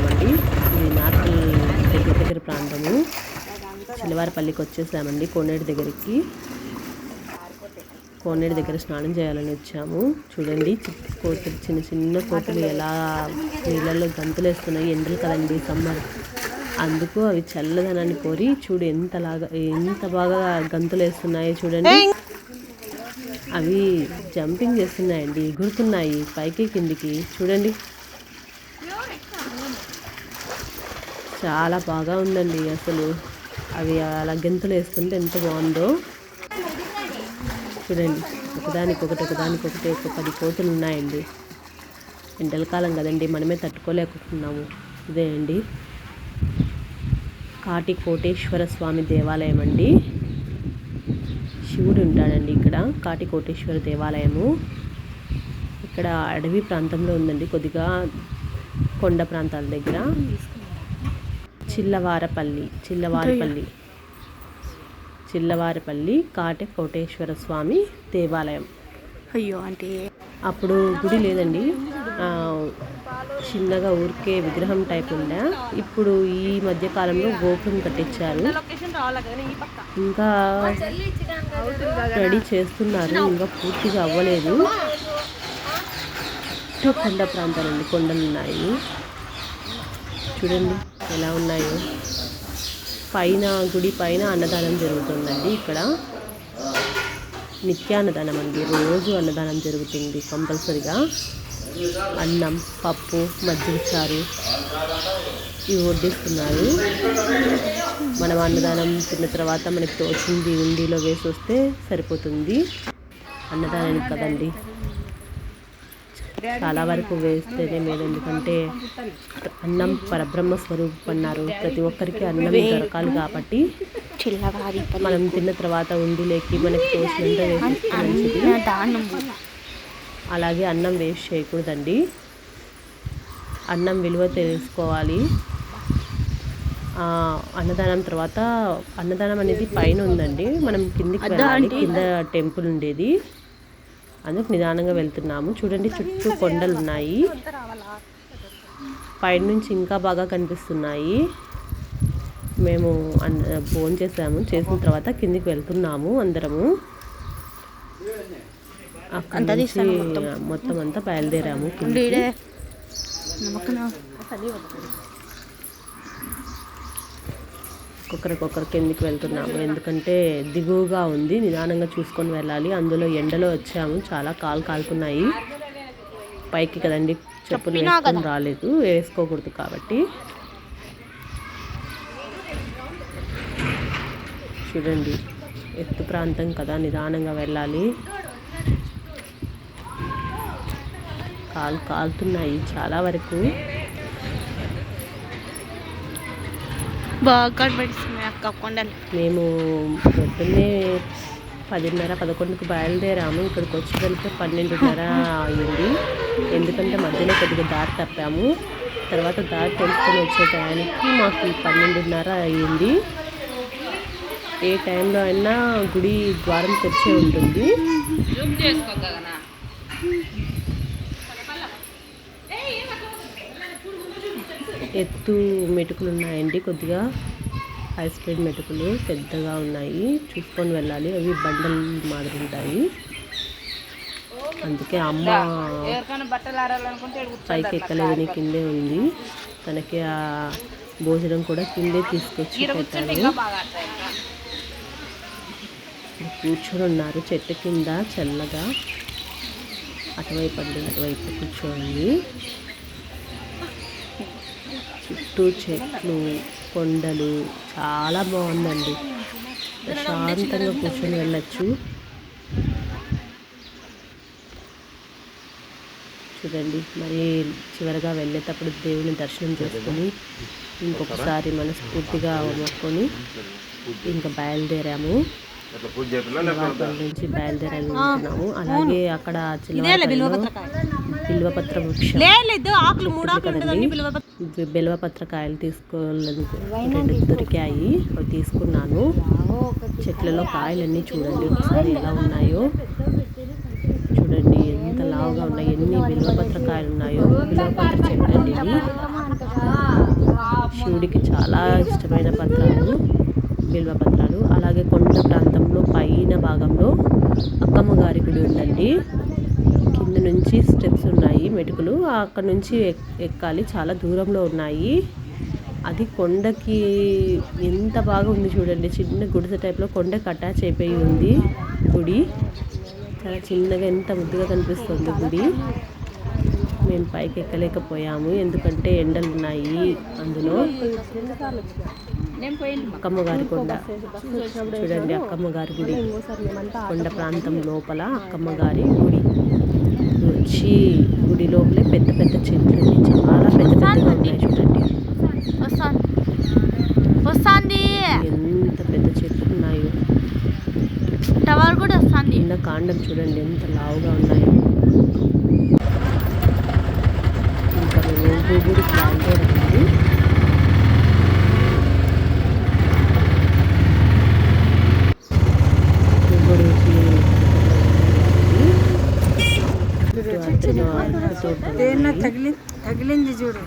వచ్చేసామండి ఇది నార్కల్ దగ్గర దగ్గర ప్రాంతము. చిలవారిపల్లికి వచ్చేసామండి కోనేటి దగ్గరికి. కోనేటి దగ్గర స్నానం చేయాలని వచ్చాము. చూడండి కోతులు చిన్న చిన్న కోతులు ఎలా నీళ్ళల్లో గంతులు వేస్తున్నాయి ఎండలు కదండి సమ్మర్. అందుకు అవి చల్లదనాన్ని కోరి చూడు ఎంతలాగా ఎంత బాగా గంతులు వేస్తున్నాయో చూడండి. అవి జంపింగ్ చేస్తున్నాయండి ఎగురుతున్నాయి పైకి కిందికి. చూడండి. చాలా బాగా ఉందండి అసలు. అవి అలా గెంతులు వేస్తుంటే ఎంత బాగుందో. చూడండి ఒకదానికొకటి ఒకదానికొకటి ఒక పది కోతులు ఉన్నాయండి. ఎండల కాలం కదండి మనమే తట్టుకోలేకపోతున్నాము. ఇదే అండి. కాటి కోటేశ్వర స్వామి దేవాలయం అండి. శివుడు ఉంటాడండి ఇక్కడ కాటి కోటేశ్వర దేవాలయము. ఇక్కడ అడవి ప్రాంతంలో ఉందండి కొద్దిగా కొండ ప్రాంతాల దగ్గర. చిల్లవారపల్లి చిల్లవారపల్లి. చిల్లవారపల్లి కాటి కోటేశ్వర స్వామి దేవాలయం. అయ్యో అంటే అప్పుడు గుడి లేదండి. చిన్నగా ఊరికే విగ్రహం టైప్ ఉండే ఇప్పుడు ఈ మధ్య కాలంలో గోపురం కట్టించారు. ఇంకా రెడీ చేస్తున్నారు. ఇంకా పూర్తిగా అవ్వలేదు. కొండ ప్రాంతాలండి కొండలు ఉన్నాయి చూడండి ఎలా ఉన్నాయో. పైన గుడి పైన అన్నదానం జరుగుతుందండి ఇక్కడ. నిత్యాన్నదానం అండి రోజు అన్నదానం జరుగుతుంది కంపల్సరిగా. అన్నం పప్పు మజ్జిగ చారు ఇవి వడ్డిస్తున్నారు. మనం అన్నదానం తిన్న తర్వాత మనకి తోచింది ఉండిలో వేసి వస్తే సరిపోతుంది. అన్నదానానికి కదండి. చాలా వరకు వేస్తేనే మేలు. ఎందుకంటే అన్నం పరబ్రహ్మ స్వరూపం అన్నారు. ప్రతి ఒక్కరికి అన్నం దొరకాలి కాబట్టి మనం తిన్న తర్వాత మనకి వేసిస్తే మంచిది. దానం. అలాగే అన్నం వేస్ట్ చేయకూడదండి. అన్నం విలువ తెలుసుకోవాలి. ఆ, అన్నదానం తర్వాత అన్నదానం అనేది పైన ఉందండి. మనం కిందికి వెళ్ళాలి. కింద టెంపుల్ ఉండేది. అందుకు నిదానంగా వెళ్తున్నాము. చూడండి చుట్టూ కొండలు ఉన్నాయి పైన నుంచి ఇంకా బాగా కనిపిస్తున్నాయి. మేము ఫోన్ చేసాము. చేసిన తర్వాత కిందికి వెళ్తున్నాము అందరము. అక్కడ నుంచి మొత్తం. అంతా బయలుదేరాము కిందికి. ఒక్కొక్కరికొకరు కిందికి వెళ్తున్నాము. ఎందుకంటే దిగువగా ఉంది. నిదానంగా చూసుకొని వెళ్ళాలి. అందులో ఎండలో వచ్చాము. చాలా కాలు కాలుతున్నాయి పైకి కదండి చెప్పులు వేసుకొని రాలేదు. వేసుకోకూడదు కాబట్టి. చూడండి ఎత్తు ప్రాంతం కదా. నిదానంగా వెళ్ళాలి. కాలు కాలుతున్నాయి చాలా వరకు. బాగా కనబడిస్తున్నాయి అక్క కొండలు. మేము పొద్దున్నే పదిన్నర పదకొండుకి బయలుదేరాము. ఇక్కడికి వచ్చేసరికి పన్నెండున్నర అయింది. ఎందుకంటే మధ్యలో కొద్దిగా దారి తప్పాము. తర్వాత దారి తెలుసుకొని వచ్చే టయానికి మాకు పన్నెండున్నర అయ్యింది ఏ టైంలో అయినా గుడి ద్వారం తెరిచే ఉంటుంది. ఎత్తు మెటుకులు ఉన్నాయండి కొద్దిగా హై స్పీడ్ మెటుకులు పెద్దగా ఉన్నాయి. చూసుకొని వెళ్ళాలి. అవి బండల మాదిరి ఉంటాయి. అందుకే అమ్మ పైకి ఎక్కలేదని కిందే ఉంది. తనకి ఆ భోజనం కూడా కిందే తీసుకొచ్చి పెట్టాను కూర్చొని ఉన్నారు. చెట్టు కింద చల్లగా అటువైపు అండి అటువైపు కూర్చోండి చుట్టూ చెట్లు కొండలు చాలా బాగుందండి. ప్రశాంతంగా కూర్చొని వెళ్ళచ్చు. చూడండి మరి చివరిగా వెళ్ళేటప్పుడు దేవుని దర్శనం చేసుకొని ఇంకొకసారి మనస్ఫూర్తిగా మొక్కుకొని ఇంకా బయలుదేరాము. నుంచి బయలుదేరాలనుకుంటున్నాము అలాగే అక్కడ చిలవారిపల్లిలో బిల్వపత్ర వృక్షం లేదు ఆకులు మూడు ఉంటుంది కదండి. బి- బిల్వపత్రకాయలు తీసుకోవాలను దొరికాయి అవి తీసుకున్నాను. చెట్లలో కాయలన్నీ చూడండి ఒకసారి ఎలా ఉన్నాయో. చూడండి ఎంత లావు లావుగా ఉన్నాయి ఎన్ని బిల్వపత్ర కాయలు ఉన్నాయో బిల్వపత్ర చెట్టు అండి శివుడికి చాలా ఇష్టమైన పత్రాలు బిల్వపత్రాలు. అలాగే కొండ ప్రాంతంలో పైన భాగంలో అక్కమ్మ గారి గుడి ఉందండి. ముందు నుంచి స్టెప్స్ ఉన్నాయి మెటుకులు. అక్కడ నుంచి ఎక్- ఎక్కాలి. చాలా దూరంలో ఉన్నాయి. అది కొండకి ఎంత బాగా ఉంది చూడండి. చిన్న గుడిసె టైప్లో కొండకి అటాచ్ అయిపోయి ఉంది గుడి. చాలా చిన్నగా ఎంత ముద్దుగా కనిపిస్తుంది గుడి. మేము పైకి ఎక్కలేకపోయాము. ఎందుకంటే ఎండలు ఉన్నాయి అందులో. అక్కమ్మ గారి కొండ. చూడండి అక్కమ్మ గారి గుడి. కొండ ప్రాంతం లోపల అక్కమ్మ గారి గుడి. వచ్చి గుడి లోపలే పెద్ద పెద్ద చెట్లు ఉన్నాయి. చాలా పెద్ద పెద్దగా ఉన్నాయి చూడండి. వస్తాంది. ఎంత పెద్ద చెట్లు ఉన్నాయో. టవర్ కూడా వస్తాంది. కింద కాండం చూడండి ఎంత లావుగా ఉన్నాయో. ఇంకా మేము గూగుడి తగిలింది చూడు.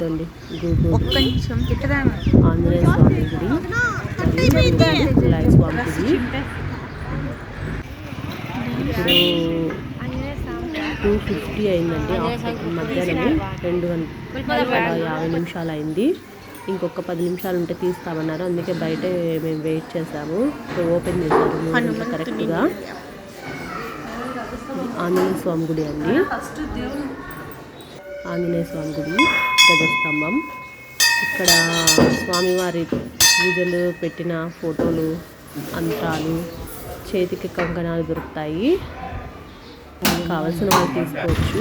చూడండి. ఆంజనేయ స్వామి గుడి. కులాయి స్వామి గుడి. టూ ఫిఫ్టీ అయిందండి మధ్యాహ్నం రెండు యాభై నిమిషాలు అయింది. ఇంకొక పది నిమిషాలు ఉంటే తీస్తామన్నారు. అందుకే బయట మేము వెయిట్ చేసాము. ఓపెన్ చేశారు. కరెక్ట్గా. ఆంజనేయ స్వామి గుడి అండి. ఆంజనేయ స్వామి గుడి గజస్తంభం. ఇక్కడ స్వామివారి పూజలు పెట్టిన ఫోటోలు అంతరాలు చేతికి కంకణాలు దొరుకుతాయి. కావలసిన వాళ్ళు తీసుకోవచ్చు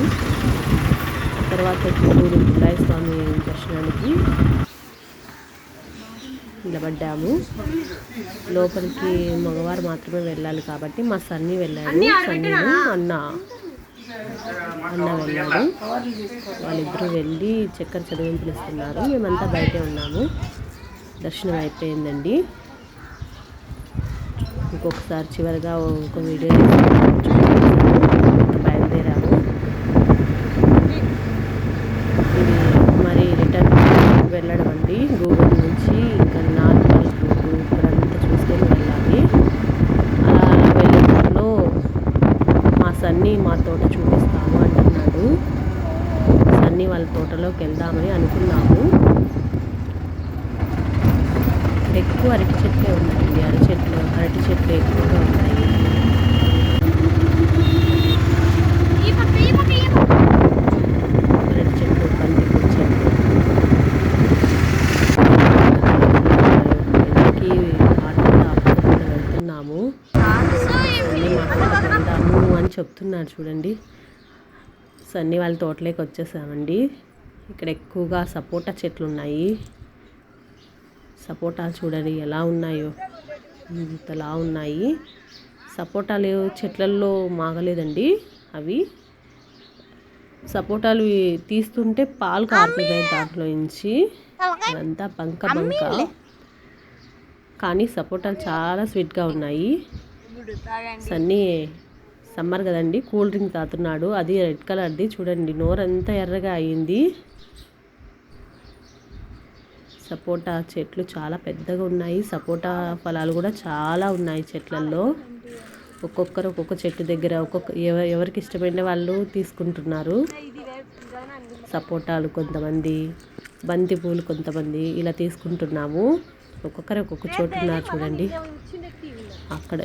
తర్వాత చిత్తూరు గుండాయి స్వామి దర్శనానికి నిలబడ్డాము. లోపలికి మగవారు మాత్రమే వెళ్ళాలి కాబట్టి మా సన్ని వెళ్ళాడు. సన్నీను అన్న. అన్న వెళ్ళాడు. వాళ్ళిద్దరూ వెళ్ళి చక్కెర చదివింపులు ఇస్తున్నారు మేమంతా బయటే ఉన్నాము. దర్శనం అయిపోయిందండి. ఇంకొకసారి చివరిగా ఒక వీడియో బయలుదేరాము ఇది మరి రిటర్న్ వెళ్ళడం అండి గూగుల్ నుంచి ఇంకా నార్మల్ ఇక్కడంతా చూసుకొని వెళ్ళాలి అలా అలా వెళ్ళే దారిలో మా సన్నీ మా తోట చూపిస్తాము అంటున్నాడు. సన్నీ వాళ్ళ తోటలోకి వెళ్దామని అనుకున్నాము. ఎక్కువ అరటి చెట్లే ఉన్నాయండి అరటి చెట్లు అరటి చెట్లు ఎక్కువగా ఉన్నాయి అరటి చెట్లు బంతిపూల చెట్లు ఎండకి ఆటోలో ఆపుకోకుండా వెళ్తున్నాము సన్నీ మాకు చెప్తున్నారు చూడండి. సన్నీ వాళ్ళ తోటలోకి వచ్చేసామండి. ఇక్కడ ఎక్కువగా సపోటా చెట్లు ఉన్నాయి. సపోటాలు చూడండి ఎలా ఉన్నాయో. ఇంతలా ఉన్నాయి. సపోటాలు చెట్లల్లో మాగలేదండి అవి. సపోటాలు తీస్తుంటే పాలు కారుతున్నాయి దాంట్లో నుంచి. అదంతా బంక బంక. కానీ సపోటాలు చాలా స్వీట్గా ఉన్నాయి. సన్నీ సమ్మర్ కదండి కూల్ డ్రింక్ తాతున్నాడు అది రెడ్ కలర్ది చూడండి నోరంతా ఎర్రగా అయింది. సపోటా చెట్లు చాలా పెద్దగా ఉన్నాయి. సపోటా ఫలాలు కూడా చాలా ఉన్నాయి చెట్లల్లో. ఒక్కొక్కరు ఒక్కొక్క చెట్టు దగ్గర ఒక్కొక్క ఎవరికి ఇష్టమైన వాళ్ళు తీసుకుంటున్నారు. సపోటాలు కొంతమంది బంతి పూలు కొంతమంది ఇలా తీసుకుంటున్నాము. ఒక్కొక్కరు ఒక్కొక్క చోటు ఉన్నారు చూడండి. అక్కడ